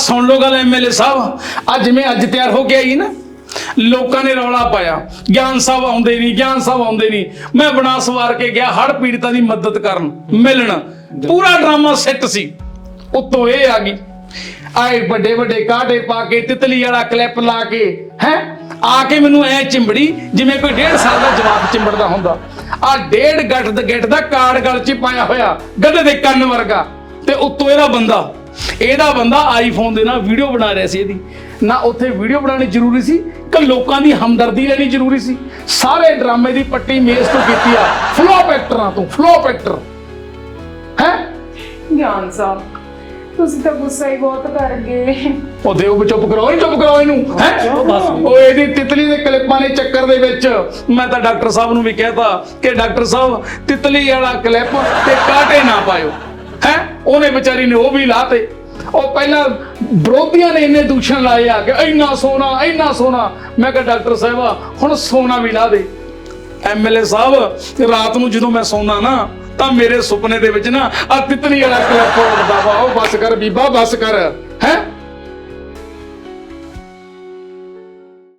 ਸੁਣ ਲਓ ਗੱਲ ਐਮਐਲਏ ਸਾਹਿਬ। ਅੱਜ ਜਿਵੇਂ ਅੱਜ ਤਿਆਰ ਹੋ ਕੇ ਆਈ ਨਾ, ਲੋਕਾਂ ਨੇ ਰੌਲਾ ਪਾਇਆ। ਗਿਆਨ ਸਾਹਿਬ ਆਉਂਦੇ ਨਹੀਂ, ਗਿਆਨ ਸਾਹਿਬ ਆਉਂਦੇ ਨਹੀਂ। ਮੈਂ ਬਣਾ ਸਵਾਰ ਕੇ ਗਿਆ ਹੜ ਪੀੜਤਾਂ ਦੀ ਮਦਦ ਕਰਨ, ਮਿਲਣ। ਪੂਰਾ ਡਰਾਮਾ ਸੈੱਟ ਸੀ। ਉੱਤੋਂ ਇਹ ਆ ਗਈ। ਆਏ ਵੱਡੇ ਵੱਡੇ ਕਾਟੇ ਪਾ ਕੇ, ਤਿਤਲੀ ਵਾਲਾ ਕਲਿੱਪ ਲਾ ਕੇ, ਹੈ? ਆ ਕੇ ਮੈਨੂੰ ਐ ਚਿੰਬੜੀ, ਜਿਵੇਂ ਕੋਈ ਡੇਢ ਸਾਲ ਦਾ ਜਵਾਬ ਚਿੰਬੜਦਾ ਹੁੰਦਾ। ਆ ਡੇਢ ਗੱਟ ਦਾ ਗਿੱਟ ਦਾ ਕਾਰਡ ਗਲ 'ਚ ਪਾਇਆ ਹੋਇਆ, ਗੱਦੇ ਦੇ ਕੰਨ ਵਰਗਾ। ਤੇ ਉੱਤੋਂ ਇਹਦਾ ਬੰਦਾ ਇਹਦਾ ਬੰਦਾ ਆਈਫੋਨ ਦੇ ਨਾਲ ਵੀਡੀਓ ਬਣਾ ਰਿਹਾ ਸੀ ਇਹਦੀ। ਨਾ ਉੱਥੇ ਵੀਡੀਓ ਬਣਾਉਣੀ ਜ਼ਰੂਰੀ ਸੀ ਕਿ ਲੋਕਾਂ ਦੀ ਹਮਦਰਦੀ ਲੈਣੀ ਜ਼ਰੂਰੀ ਸੀ। ਸਾਰੇ ਡਰਾਮੇ ਦੀ ਪੱਟੀ ਮੇਜ਼ ਤੋਂ ਕੀਤੀ ਆ। ਫਲੋਪ ਐਕਟਰਾਂ ਤੋਂ ਫਲੋਪ ਐਕਟਰ ਹੈ? ਗਿਆਨ ਸਾਹਿਬ ਤੁਸੀਂ ਤਾਂ ਗੁੱਸਾ ਹੀ ਬਹੁਤ ਕਰ ਗਏ। ਉਹ ਦੇਵ ਚੁੱਪ ਕਰਾਓ ਨਹੀਂ ਚੁੱਪ ਕਰਾਓ ਇਹਨੂੰ ਹੈ? ਉਹ ਇਹਦੀ ਤਿਤਲੀ ਦੇ ਕਲਿੱਪਾਂ ਦੇ ਚੱਕਰ ਦੇ ਵਿੱਚ ਮੈਂ ਤਾਂ ਡਾਕਟਰ ਸਾਹਿਬ ਨੂੰ ਵੀ ਕਹਿਤਾ ਕਿ ਡਾਕਟਰ ਸਾਹਿਬ ਤਿਤਲੀ ਵਾਲਾ ਕਲਿੱਪ ਤੇ ਕਾਟੇ ਨਾ ਪਾਇਓ। ਉਹਨੇ ਵਿਚਾਰੀ ਨੇ ਉਹ ਵੀ ਲਾਤੇ। ਉਹ ਪਹਿਲਾਂ ਵਿਰੋਧੀਆਂ ਨੇ ਇੰਨੇ ਦੂਸ਼ਣ ਲਾਏ ਆ ਕਿ ਇੰਨਾ ਸੋਨਾ ਇੰਨਾ ਸੋਨਾ। ਮੈਂ ਕਿਹਾ, ਡਾਕਟਰ ਸਾਹਿਬਾ, ਹੁਣ ਸੋਨਾ ਵੀ ਲਾ ਦੇ। ਐਮਐਲਏ ਸਾਹਿਬ, ਰਾਤ ਨੂੰ ਜਦੋਂ ਮੈਂ ਸੌਣਾ ਨਾ, ਤਾਂ ਮੇਰੇ ਸੁਪਨੇ ਦੇ ਵਿੱਚ ਨਾ ਆ ਤਿਤਲੀ ਵਾਲਾ ਕਲਿੱਪ ਉੱਡਦਾ ਵਾ ਉਹ ਬਸ ਕਰ ਬੀਬਾ, ਬਸ ਕਰ। ਹੈ?